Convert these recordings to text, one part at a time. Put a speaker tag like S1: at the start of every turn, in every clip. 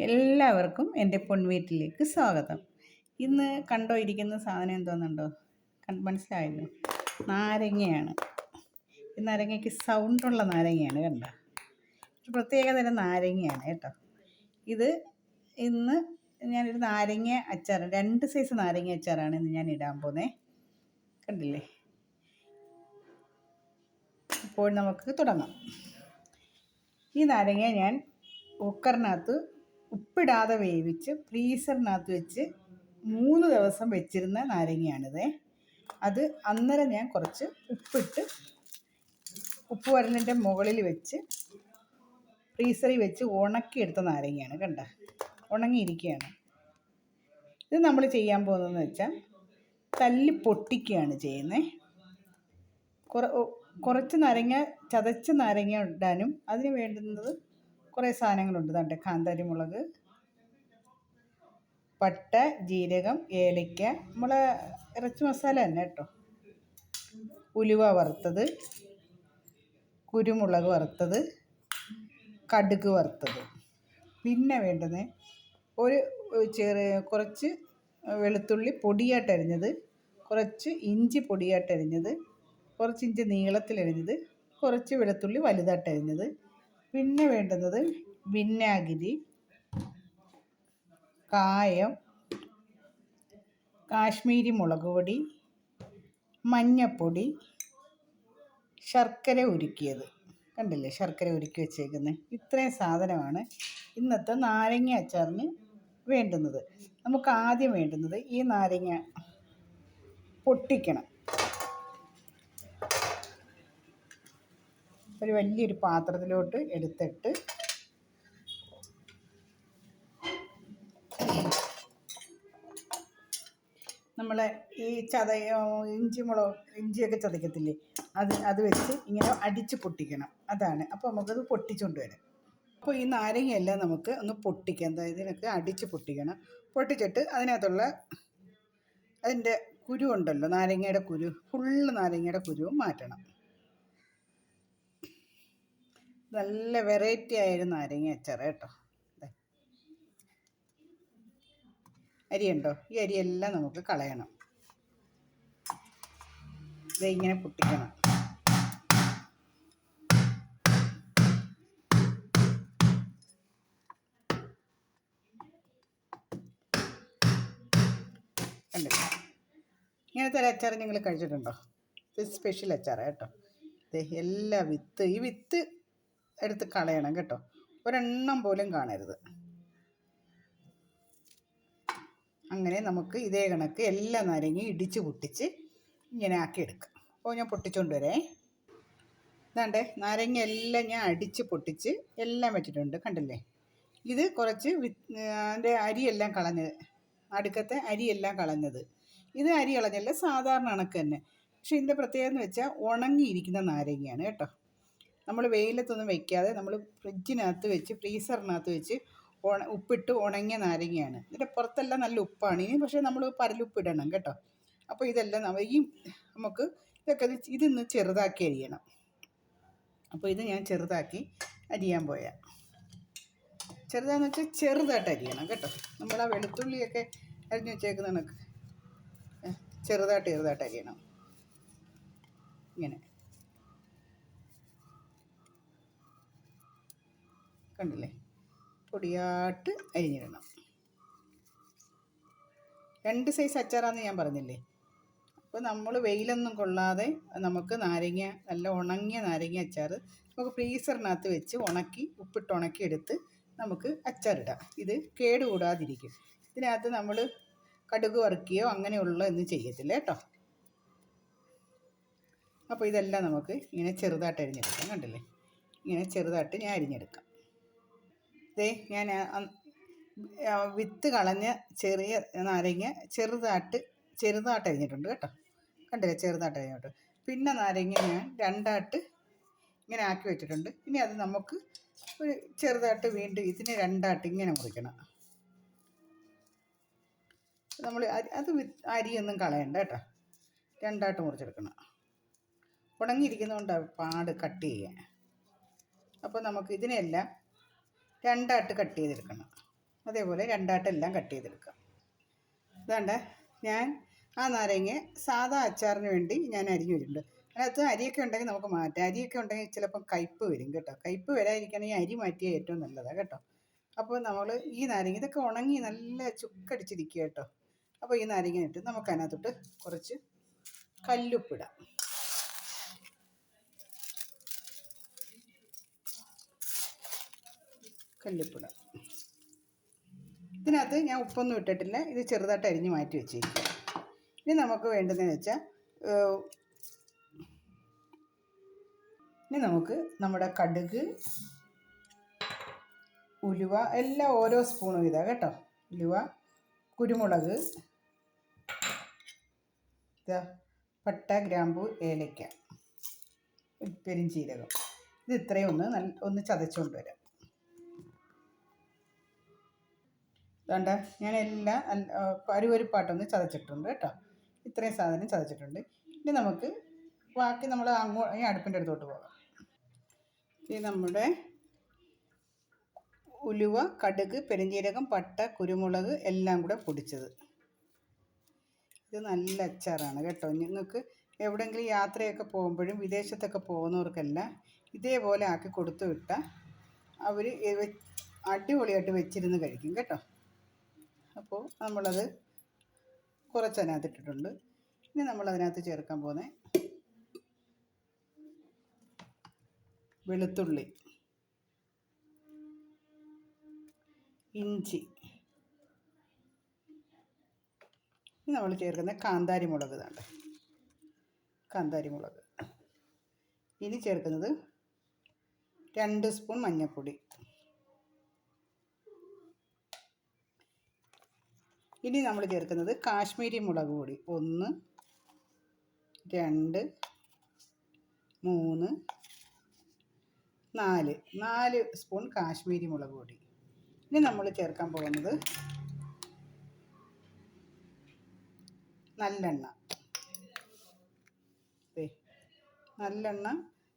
S1: എല്ലാവർക്കും എന്റെ പൊൺവീട്ടിലേക്ക് സ്വാഗതം. ഇന്ന് കണ്ടോ ഇരിക്കുന്ന സാധനം എന്തോന്നുണ്ടോ? മനസ്സിലായല്ലോ. നാരങ്ങയാണ്. ഈ നാരങ്ങയ്ക്ക് സൗണ്ടുള്ള നാരങ്ങയാണ് കണ്ട. ഒരു പ്രത്യേക തരം നാരങ്ങയാണ് കേട്ടോ. ഇത് ഇന്ന് ഞാനൊരു നാരങ്ങ അച്ചാർ രണ്ട് സൈസ് നാരങ്ങ അച്ചാറാണ് ഇന്ന് ഞാൻ ഇടാൻ പോകുന്നത് കണ്ടില്ലേ? ഇപ്പോൾ നമുക്ക് തുടങ്ങാം. ഈ നാരങ്ങ ഞാൻ കുക്കറിനകത്ത് ഉപ്പിടാതെ വേവിച്ച് ഫ്രീസറിനകത്ത് വെച്ച് മൂന്ന് ദിവസം വെച്ചിരുന്ന നാരങ്ങയാണിത്. അത് അന്നേരം ഞാൻ കുറച്ച് ഉപ്പിട്ട് ഉപ്പ് വരലിന്റെ മുകളിൽ വെച്ച് ഫ്രീസറിൽ വെച്ച് ഉണക്കിയെടുത്ത നാരങ്ങയാണ് കണ്ട? ഉണങ്ങിയിരിക്കുകയാണ്. ഇത് നമ്മൾ ചെയ്യാൻ പോകുന്നതെന്ന് വെച്ചാൽ തല്ലി പൊട്ടിക്കുകയാണ് ചെയ്യുന്നത് കുറ കുറച്ച് നാരങ്ങ ചതച്ച നാരങ്ങ ഇടാനും അതിന് വേണ്ടുന്നത് കുറേ സാധനങ്ങളുണ്ട്. തണ്ട് കാന്താരി മുളക് പട്ട ജീരകം ഏലയ്ക്ക. നമ്മളെ ഇറച്ചി മസാല തന്നെ കേട്ടോ. ഉലുവ വറുത്തത് കുരുമുളക് വറുത്തത് കടുക് വറുത്തത്. പിന്നെ വേണ്ടത് ഒരു ചെറിയ കുറച്ച് വെളുത്തുള്ളി പൊടിയായിട്ടരിഞ്ഞത് കുറച്ച് ഇഞ്ചി പൊടിയായിട്ടരിഞ്ഞത് കുറച്ച് ഇഞ്ചി നീളത്തിലരിഞ്ഞത് കുറച്ച് വെളുത്തുള്ളി വലുതായിട്ടരിഞ്ഞത് പിന്നെ വേണ്ടുന്നത് വിനാഗിരി കായം കാശ്മീരി മുളക് പൊടി മഞ്ഞപ്പൊടി ശർക്കര ഉരുക്കിയത്. കണ്ടില്ലേ ശർക്കര ഉരുക്കി വെച്ചേക്കുന്നത് ഇത്രയും സാധനമാണ് ഇന്നത്തെ നാരങ്ങ അച്ചാറിന് വേണ്ടുന്നത്. നമുക്ക് ആദ്യം വേണ്ടുന്നത് ഈ നാരങ്ങ പൊട്ടിക്കണം. ഒരു വലിയൊരു പാത്രത്തിലോട്ട് എടുത്തിട്ട് നമ്മളെ ഈ ചത ഇഞ്ചി മുളക് ഇഞ്ചിയൊക്കെ ചതയ്ക്കത്തില്ലേ? അത് അത് വെച്ച് ഇങ്ങനെ അടിച്ച് പൊട്ടിക്കണം. അതാണ്. അപ്പോൾ നമുക്കത് പൊട്ടിച്ചുകൊണ്ട് വരാം. അപ്പോൾ ഈ നാരങ്ങയെല്ലാം നമുക്ക് ഒന്ന് പൊട്ടിക്കാം. അതായത് ഇതിനൊക്കെ അടിച്ച് പൊട്ടിക്കണം. പൊട്ടിച്ചിട്ട് അതിനകത്തുള്ള അതിന്റെ കുരു ഉണ്ടല്ലോ നാരങ്ങയുടെ കുരു ഫുള്ള് നാരങ്ങയുടെ കുരുവും മാറ്റണം. നല്ല വെറൈറ്റി ആയിരുന്നു നാരങ്ങ അച്ചാർ കേട്ടോ അരിയുണ്ടോ? ഈ അരിയെല്ലാം നമുക്ക് കളയണം. ഇത് ഇങ്ങനെ പൊട്ടിക്കണം. ഇങ്ങനത്തെ ഒരു അച്ചാർ നിങ്ങൾ കഴിച്ചിട്ടുണ്ടോ? ഇത് സ്പെഷ്യൽ അച്ചാറാണ് കേട്ടോ. എല്ലാ വിത്ത് ഈ വിത്ത് എടുത്ത് കളയണം കേട്ടോ. ഒരെണ്ണം പോലും കാണരുത്. അങ്ങനെ നമുക്ക് ഇതേ കണക്ക് എല്ലാ നാരങ്ങയും ഇടിച്ച് പൊട്ടിച്ച് ഇങ്ങനെ ആക്കി എടുക്കാം. അപ്പോൾ ഞാൻ പൊട്ടിച്ചുകൊണ്ട് വരേ. ഇതാണ്ടേ നാരങ്ങ എല്ലാം ഞാൻ അടിച്ച് പൊട്ടിച്ച് എല്ലാം വെച്ചിട്ടുണ്ട് കണ്ടില്ലേ? ഇത് കുറച്ച് അതിന്റെ അരിയെല്ലാം കളഞ്ഞത് അടുക്കത്തെ അരിയെല്ലാം കളഞ്ഞത്. ഇത് അരി കളഞ്ഞല്ല സാധാരണ കണക്ക് തന്നെ. പക്ഷേ ഇതിന്റെ പ്രത്യേകത എന്ന് വെച്ചാൽ ഉണങ്ങിയിരിക്കുന്ന നാരങ്ങയാണ് കേട്ടോ. നമ്മൾ വെയിലത്തൊന്നും വെക്കാതെ നമ്മൾ ഫ്രിഡ്ജിനകത്ത് വെച്ച് ഫ്രീസറിനകത്ത് വെച്ച് ഉണ ഉപ്പിട്ട് ഉണങ്ങിയ നാരങ്ങയാണ്. ഇതിന്റെ പുറത്തെല്ലാം നല്ല ഉപ്പാണ്. ഇനി പക്ഷേ നമ്മൾ പരലുപ്പിടണം കേട്ടോ. അപ്പോൾ ഇതെല്ലാം ഈ നമുക്ക് ഇതൊക്കെ ഇതിന്ന് ചെറുതാക്കി അരിയണം. അപ്പോൾ ഇത് ഞാൻ ചെറുതാക്കി അരിയാൻ പോയാൽ ചെറുതാന്ന് വെച്ചാൽ ചെറുതായിട്ട് അരിയണം കേട്ടോ. നമ്മൾ ആ വെളുത്തുള്ളിയൊക്കെ അരിഞ്ഞു വെച്ചേക്കുന്ന ചെറുതായിട്ട് ചെറുതായിട്ട് അരിയണം. ഇങ്ങനെ. കണ്ടില്ലേ? പൊടിയാട്ട് അരിഞ്ഞിടണം. രണ്ട് സൈസ് അച്ചാറാന്ന് ഞാൻ പറഞ്ഞില്ലേ? അപ്പോൾ നമ്മൾ വെയിലൊന്നും കൊള്ളാതെ നമുക്ക് നാരങ്ങ നല്ല ഉണങ്ങിയ നാരങ്ങ അച്ചാർ നമുക്ക് ഫ്രീസറിനകത്ത് വെച്ച് ഉണക്കി ഉപ്പിട്ട് ഉണക്കി എടുത്ത് നമുക്ക് അച്ചാറിടാം. ഇത് കേടുകൂടാതിരിക്കും. ഇതിനകത്ത് നമ്മൾ കടുക് വറുക്കുകയോ അങ്ങനെയുള്ള ഒന്നും ചെയ്യത്തില്ല കേട്ടോ. അപ്പോൾ ഇതെല്ലാം നമുക്ക് ഇങ്ങനെ ചെറുതായിട്ട് അരിഞ്ഞെടുക്കാം. കണ്ടില്ലേ? ഇങ്ങനെ ചെറുതായിട്ട് ഞാൻ അരിഞ്ഞെടുക്കാം. ദേ ഞാൻ വിത്ത് കളഞ്ഞ ചെറിയ നാരങ്ങ ചെറുതായിട്ട് ചെറുതായിട്ട് അരിഞ്ഞിട്ടുണ്ട് കേട്ടോ. കണ്ടില്ലേ? ചെറുതായിട്ട് അരിഞ്ഞിട്ടുണ്ട്. പിന്നെ നാരങ്ങ ഞാൻ രണ്ടായിട്ട് ഇങ്ങനെ ആക്കി വെച്ചിട്ടുണ്ട്. ഇനി അത് നമുക്ക് ഒരു ചെറുതായിട്ട് വീണ്ടും ഇതിനെ രണ്ടായിട്ട് ഇങ്ങനെ മുറിക്കണം. നമ്മൾ അത് അരിയൊന്നും കളയണ്ട കേട്ടോ. രണ്ടായിട്ട് മുറിച്ചെടുക്കണം. ഉണങ്ങിയിരിക്കുന്നതുകൊണ്ട് പാട് കട്ട് ചെയ്യാൻ. അപ്പോൾ നമുക്ക് ഇതിനെല്ലാം രണ്ടായിട്ട് കട്ട് ചെയ്തെടുക്കണം. അതേപോലെ രണ്ടായിട്ടെല്ലാം കട്ട് ചെയ്തെടുക്കാം. ഇതാണ്ട് ഞാൻ ആ നാരങ്ങ സാധാ അച്ചാറിന് വേണ്ടി ഞാൻ അരിഞ്ഞു വരുന്നുണ്ട് അതിനകത്ത് അരിയൊക്കെ ഉണ്ടെങ്കിൽ നമുക്ക് മാറ്റാം. അരിയൊക്കെ ഉണ്ടെങ്കിൽ ചിലപ്പം കയ്പ്പ് വരും കേട്ടോ. കയ്പ്പ് വരാതിരിക്കണമെങ്കിൽ അരി മാറ്റിയാൽ ഏറ്റവും നല്ലതാണ് കേട്ടോ. അപ്പോൾ നമ്മൾ ഈ നാരങ്ങ ഇതൊക്കെ ഉണങ്ങി നല്ല ചുക്കടിച്ചിരിക്കുക കേട്ടോ. അപ്പോൾ ഈ നാരങ്ങ ഇട്ട് നമുക്ക് അതിനകത്തോട്ട് കുറച്ച് കല്ലുപ്പിടാം കല്ലുപ്പിടാം. ഇതിനകത്ത് ഞാൻ ഉപ്പൊന്നും ഇട്ടിട്ടില്ല. ഇത് ചെറുതായിട്ട് അരിഞ്ഞ് മാറ്റി വെച്ചിരിക്കുക. ഇനി നമുക്ക് വേണ്ടതെന്ന് വെച്ചാൽ ഇനി നമുക്ക് നമ്മുടെ കടുക് ഉലുവ എല്ലാം ഓരോ സ്പൂണും ഇതാണ് കേട്ടോ. ഉലുവ കുരുമുളക് ഇതാ പട്ട ഗ്രാമ്പു ഏലക്ക പെരിഞ്ചീരകം. ഇത് ഇത്രയും ഒന്ന് നല്ല ഒന്ന് ചതച്ചുകൊണ്ട് വരാം. വേണ്ട ഞാൻ എല്ലാം പരുവരുപ്പാട്ടൊന്ന് ചതച്ചിട്ടുണ്ട് കേട്ടോ. ഇത്രയും സാധനം ചതച്ചിട്ടുണ്ട്. ഇനി നമുക്ക് ബാക്കി നമ്മൾ അങ്ങോ ഈ അടുപ്പിന്റെ അടുത്തോട്ട് പോകാം. ഇത് നമ്മുടെ ഉലുവ കടുക് പെരുംജീരകം പട്ട കുരുമുളക് എല്ലാം കൂടെ പൊടിച്ചത്. ഇത് നല്ല അച്ചാറാണ് കേട്ടോ. നിങ്ങൾക്ക് എവിടെയെങ്കിലും യാത്രയൊക്കെ പോകുമ്പോഴും വിദേശത്തൊക്കെ പോകുന്നവർക്കെല്ലാം ഇതേപോലെ ആക്കി കൊടുത്തു വിട്ടാൽ അവർ അടിപൊളിയായിട്ട് വെച്ചിരുന്ന് കഴിക്കും കേട്ടോ. അപ്പോൾ നമ്മളത് കുറച്ച് അതിനകത്ത് ഇട്ടിട്ടുണ്ട് ഇനി നമ്മൾ അതിനകത്ത് ചേർക്കാൻ പോകുന്നത് വെളുത്തുള്ളി ഇഞ്ചി. ഇനി നമ്മൾ ചേർക്കുന്ന കാന്താരി മുളക് ഇതാണ്ട്. കാന്താരി മുളക് ഇനി ചേർക്കുന്നത് രണ്ട് സ്പൂൺ മഞ്ഞൾപ്പൊടി. ഇനി നമ്മൾ ചേർക്കുന്നത് കാശ്മീരി മുളക് പൊടി. ഒന്ന് രണ്ട് മൂന്ന് നാല്. നാല് സ്പൂൺ കാശ്മീരി മുളക് പൊടി. ഇനി നമ്മൾ ചേർക്കാൻ പോകുന്നത് നല്ലെണ്ണ. നല്ലെണ്ണ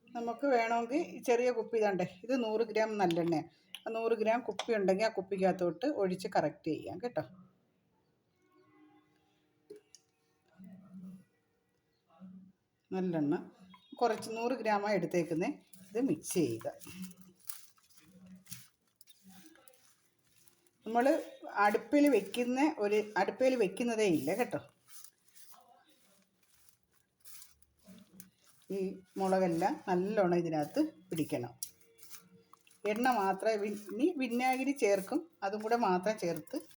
S1: നമുക്ക് വേണമെങ്കിൽ ചെറിയ കുപ്പി ഇതാണ്ടേ ഇത് നൂറ് ഗ്രാം നല്ലെണ്ണയാണ്. നൂറ് ഗ്രാം കുപ്പി ഉണ്ടെങ്കിൽ ആ കുപ്പിക്കകത്തോട്ട് ഒഴിച്ച് കറക്റ്റ് ചെയ്യാം കേട്ടോ. നല്ലെണ്ണ കുറച്ച് നൂറ് ഗ്രാമാണ് എടുത്തേക്കുന്നത് ഇത് മിക്സ് ചെയ്യുക. നമ്മൾ അടുപ്പിൽ വെക്കുന്ന ഒരു അടുപ്പിൽ വെക്കുന്നതേ ഇല്ല കേട്ടോ. ഈ മുളകെല്ലാം നല്ലോണം ഇതിനകത്ത് പിടിക്കണം. എണ്ണ മാത്രമേ ഇനി വിനാഗിരി ചേർക്കും. അതും കൂടെ മാത്രം ചേർത്ത്